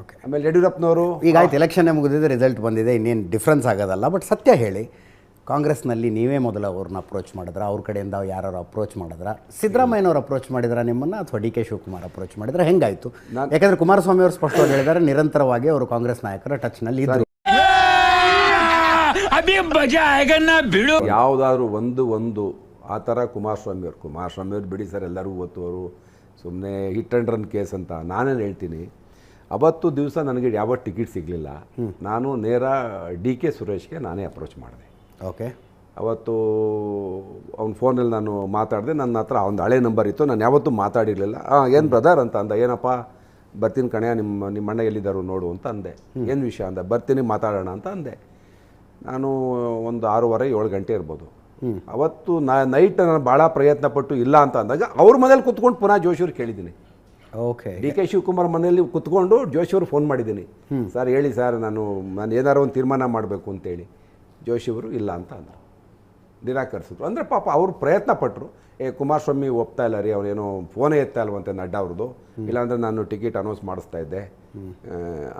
Okay ಆಮೇಲೆ ಯಡಿಯೂರಪ್ಪನವರು ಈಗ ಆಯ್ತು ಎಲೆಕ್ಷನ್ನೇ ಮುಗಿದಿದೆ ರಿಸಲ್ಟ್ ಬಂದಿದೆ ಇನ್ನೇನು ಡಿಫ್ರೆನ್ಸ್ ಆಗೋದಲ್ಲ ಬಟ್ ಸತ್ಯ ಹೇಳಿ. ಕಾಂಗ್ರೆಸ್ನಲ್ಲಿ ನೀವೇ ಮೊದಲು ಅವ್ರನ್ನ ಅಪ್ರೋಚ್ ಮಾಡಿದ್ರ? ಅವ್ರ ಕಡೆಯಿಂದ ಯಾರು ಅಪ್ರೋಚ್ ಮಾಡಿದ್ರ? ಸಿದ್ದರಾಮಯ್ಯನವ್ರು ಅಪ್ರೋಚ್ ಮಾಡಿದ್ರ ನಿಮ್ಮನ್ನು? ಅಥವಾ ಡಿ ಕೆ ಶಿವಕುಮಾರ್ ಅಪ್ರೋಚ್ ಮಾಡಿದ್ರೆ? ಹೆಂಗಾಯಿತು? ಯಾಕಂದರೆ ಕುಮಾರಸ್ವಾಮಿ ಅವರು ಸ್ಪಷ್ಟವಾಗಿ ಹೇಳಿದ್ದಾರೆ ನಿರಂತರವಾಗಿ ಅವರು ಕಾಂಗ್ರೆಸ್ ನಾಯಕರ ಟಚ್ನಲ್ಲಿ ಇದ್ದರು ಯಾವುದಾದ್ರು ಒಂದು ಒಂದು ಆ ಥರ ಕುಮಾರಸ್ವಾಮಿ ಅವರು. ಕುಮಾರಸ್ವಾಮಿ ಅವ್ರು ಬಿಡಿ ಸರ್ ಎಲ್ಲರೂ ಗೊತ್ತು ಅವರು ಸುಮ್ಮನೆ ಹಿಟ್ ಅಂಡ್ ರನ್ ಕೇಸ್ ಅಂತ. ನಾನೇನು ಹೇಳ್ತೀನಿ ಅವತ್ತು ದಿವಸ ನನಗೆ ಯಾವ ಟಿಕೆಟ್ ಸಿಗಲಿಲ್ಲ. ನಾನು ನೇರ ಡಿ ಕೆ ಸುರೇಶ್ಗೆ ನಾನೇ ಅಪ್ರೋಚ್ ಮಾಡಿದೆ. ಓಕೆ. ಅವತ್ತು ಅವ್ನ ಫೋನಲ್ಲಿ ನಾನು ಮಾತಾಡಿದೆ ನನ್ನ ಹತ್ರ ಒಂದು ಹಳೆ ನಂಬರ್ ಇತ್ತು ನಾನು ಯಾವತ್ತೂ ಮಾತಾಡಿರಲಿಲ್ಲ. ಹಾಂ ಏನು ಬ್ರದರ್ ಅಂತ ಅಂದ ಏನಪ್ಪ ಬರ್ತೀನಿ ಕಣೆ ನಿಮ್ಮ ನಿಮ್ಮ ಅಣ್ಣ ಎಲ್ಲಿದ್ದಾರು ನೋಡು ಅಂತ ಅಂದೆ. ಏನು ವಿಷಯ ಅಂದೆ ಬರ್ತೀನಿ ಮಾತಾಡೋಣ ಅಂತ ಅಂದೆ. ನಾನು ಒಂದು ಆರೂವರೆ ಏಳು ಗಂಟೆ ಇರ್ಬೋದು. ಅವತ್ತು ನಾ ನೈಟ್ ನಾನು ಭಾಳ ಪ್ರಯತ್ನ ಪಟ್ಟು ಇಲ್ಲ ಅಂತ ಅಂದಾಗ ಅವ್ರ ಮನೇಲಿ ಕುತ್ಕೊಂಡು ಪುನಃ ಜೋಶಿಯವ್ರು ಕೇಳಿದ್ದೀನಿ. ಓಕೆ. ಡಿ ಕೆ ಶಿವಕುಮಾರ್ ಮನೆಯಲ್ಲಿ ಕುತ್ಕೊಂಡು ಜೋಶಿಯವರು ಫೋನ್ ಮಾಡಿದ್ದೀನಿ. ಸರ್ ಹೇಳಿ ಸರ್ ನಾನು ನಾನು ಏನಾರು ಒಂದು ತೀರ್ಮಾನ ಮಾಡಬೇಕು ಅಂತೇಳಿ. ಜೋಶಿಯವರು ಇಲ್ಲ ಅಂತ ಅಂದರು. ನಿರಾಕರಿಸಿದ್ರು ಅಂದರೆ ಪಾಪ ಅವರು ಪ್ರಯತ್ನ ಪಟ್ಟರು ಏ ಕುಮಾರಸ್ವಾಮಿ ಒಪ್ತಾ ಇಲ್ಲ ರೀ ಅವನೇನೋ ಫೋನೇ ಎತ್ತಾ ಇಲ್ವಂತೆ ನಡ್ಡ ಅವ್ರದ್ದು. ಇಲ್ಲಾಂದರೆ ನಾನು ಟಿಕೆಟ್ ಅನೌನ್ಸ್ ಮಾಡಿಸ್ತಾ ಇದ್ದೆ.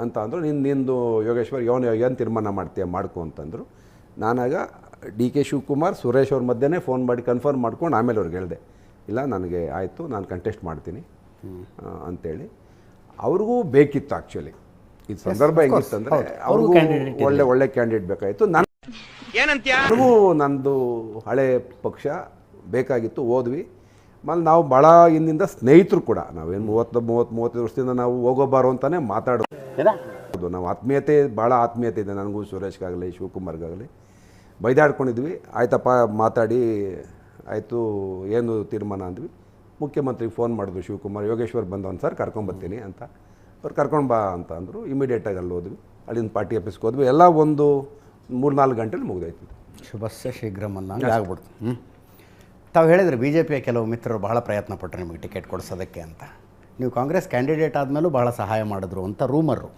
ಅಂತ ಅಂದರು. ನಿನ್ನ ನಿಂದು ಯೋಗೇಶ್ವರ್ ಯೋನ್ ಏನು ತೀರ್ಮಾನ ಮಾಡ್ತೀಯ ಮಾಡ್ಕೊ ಅಂತಂದರು ನಾನಾಗ ಡಿ ಕೆ ಶಿವಕುಮಾರ್ ಸುರೇಶ್ ಅವ್ರ ಮಧ್ಯೆ ಫೋನ್ ಮಾಡಿ ಕನ್ಫರ್ಮ್ ಮಾಡ್ಕೊಂಡು ಆಮೇಲೆ ಅವ್ರಿಗೆ ಹೇಳಿದೆ. ಇಲ್ಲ ನನಗೆ ಆಯಿತು ನಾನು ಕಂಟೆಸ್ಟ್ ಮಾಡ್ತೀನಿ. ಅಂತೇಳಿ ಅವ್ರಿಗೂ ಬೇಕಿತ್ತು ಆ್ಯಕ್ಚುಲಿ ಈ ಸಂದರ್ಭ ಹೆಂಗಿತ್ತಂದ್ರೆ ಅವ್ರಿಗೂ ಒಳ್ಳೆ ಒಳ್ಳೆ ಕ್ಯಾಂಡಿಡೇಟ್ ಬೇಕಾಯಿತು. ನಾನು ನನಗೂ ನಂದು ಹಳೆ ಪಕ್ಷ ಬೇಕಾಗಿತ್ತು ಓದ್ವಿ. ಆಮೇಲೆ ನಾವು ಭಾಳ ಹಿಂದಿಂದ ಸ್ನೇಹಿತರು ಕೂಡ. ನಾವೇನು ಮೂವತ್ತು ಮೂವತ್ತು ಮೂವತ್ತೈದು ವರ್ಷದಿಂದ ನಾವು ಹೋಗೋಬಾರು ಅಂತಲೇ ಮಾತಾಡೋದು. ನಾವು ಆತ್ಮೀಯತೆ ಭಾಳ ಆತ್ಮೀಯತೆ ಇದೆ. ನನಗೂ ಸುರೇಶ್ಗಾಗಲಿ ಶಿವಕುಮಾರ್ಗಾಗಲಿ. ಬೈದಾಡ್ಕೊಂಡಿದ್ವಿ. ಆಯ್ತಪ್ಪ ಮಾತಾಡಿ. ಆಯಿತು ಏನು ತೀರ್ಮಾನ ಅಂದ್ವಿ. ಮುಖ್ಯಮಂತ್ರಿಗೆ ಫೋನ್ ಮಾಡಿದ್ರು ಶಿವಕುಮಾರ್ ಯೋಗೇಶ್ವರ್ ಬಂದವನು ಸರ್ ಕರ್ಕೊಂಬರ್ತೀನಿ ಅಂತ. ಅವ್ರು ಕರ್ಕೊಂಡು ಬಾ ಅಂತ ಅಂದರು. ಇಮಿಡಿಯೇಟಾಗಿ ಅಲ್ಲಿ ಹೋದ್ವಿ. ಅಲ್ಲಿಂದ ಪಾರ್ಟಿ ಆಫೀಸ್ಗೆ ಹೋದ್ವಿ. ಎಲ್ಲ ಒಂದು ಮೂರು ನಾಲ್ಕು ಗಂಟೆಲಿ ಮುಗ್ದೋಯ್ತು. ಶುಭಸ್ಯ ಶೀಘ್ರಂ ಅನ್ನಂಗೆ ಆಗ್ಬಿಡ್ತು. ಹ್ಞೂ ತಾವು ಹೇಳಿದ್ರೆ ಬಿ ಜೆ ಪಿಯ ಕೆಲವು ಮಿತ್ರರು ಬಹಳ ಪ್ರಯತ್ನ ಪಟ್ಟರು ನಿಮಗೆ ಟಿಕೆಟ್ ಕೊಡಿಸೋದಕ್ಕೆ ಅಂತ. ನೀವು ಕಾಂಗ್ರೆಸ್ ಕ್ಯಾಂಡಿಡೇಟ್ ಆದಮೇಲೂ ಬಹಳ ಸಹಾಯ ಮಾಡಿದ್ರು ಅಂತ ರೂಮರು.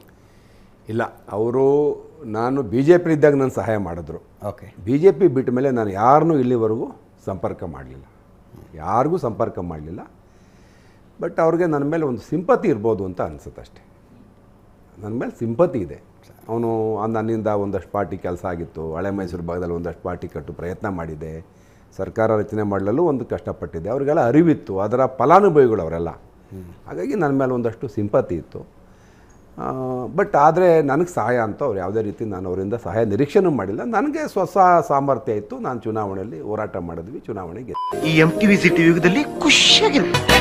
ಇಲ್ಲ ಅವರು ನಾನು ಬಿ ಜೆ ಪಿ ಇದ್ದಾಗ ನಾನು ಸಹಾಯ ಮಾಡಿದ್ರು. ಓಕೆ. ಬಿ ಜೆ ಪಿ ಬಿಟ್ಟ ಮೇಲೆ ನಾನು ಯಾರನ್ನೂ ಇಲ್ಲಿವರೆಗೂ ಸಂಪರ್ಕ ಮಾಡಲಿಲ್ಲ. ಯಾರಿಗೂ ಸಂಪರ್ಕ ಮಾಡಲಿಲ್ಲ. ಬಟ್ ಅವ್ರಿಗೆ ನನ್ನ ಮೇಲೆ ಒಂದು ಸಿಂಪತಿ ಇರ್ಬೋದು ಅಂತ ಅನಿಸುತ್ತೆ ಅಷ್ಟೇ ನನ್ನ ಮೇಲೆ ಸಿಂಪತಿ ಇದೆ. ಅವನು ನನ್ನಿಂದ ಒಂದಷ್ಟು ಪಾರ್ಟಿ ಕೆಲಸ ಆಗಿತ್ತು. ಹಳೆ ಮೈಸೂರು ಭಾಗದಲ್ಲಿ ಒಂದಷ್ಟು ಪಾರ್ಟಿ ಕಟ್ಟು ಪ್ರಯತ್ನ ಮಾಡಿದೆ. ಸರ್ಕಾರ ರಚನೆ ಮಾಡಲೂ ಒಂದು ಕಷ್ಟಪಟ್ಟಿದ್ದೆ. ಅವರಿಗೆಲ್ಲ ಅರಿವಿತ್ತು. ಅದರ ಫಲಾನುಭವಿಗಳು ಅವರೆಲ್ಲ. ಹಾಗಾಗಿ ನನ್ನ ಮೇಲೆ ಒಂದಷ್ಟು ಸಿಂಪತಿ ಇತ್ತು. ಬಟ್ ಆದರೆ ನನಗೆ ಸಹಾಯ ಅಂತ ಅವ್ರು ಯಾವುದೇ ರೀತಿ ನಾನು ಅವರಿಂದ ಸಹಾಯ ನಿರೀಕ್ಷೆನೂ ಮಾಡಿಲ್ಲ. ನನಗೆ ಸ್ವಸ ಸಾಮರ್ಥ್ಯ ಇತ್ತು. ನಾನು ಚುನಾವಣೆಯಲ್ಲಿ ಹೋರಾಟ ಮಾಡಿದ್ವಿ. ಚುನಾವಣೆಗೆ ಈ ಎಂ ಟಿ ಟಿವಿ ಸಿಟಿ ಯುಗದಲ್ಲಿ ಖುಷಿಯಾಗಿರುತ್ತೆ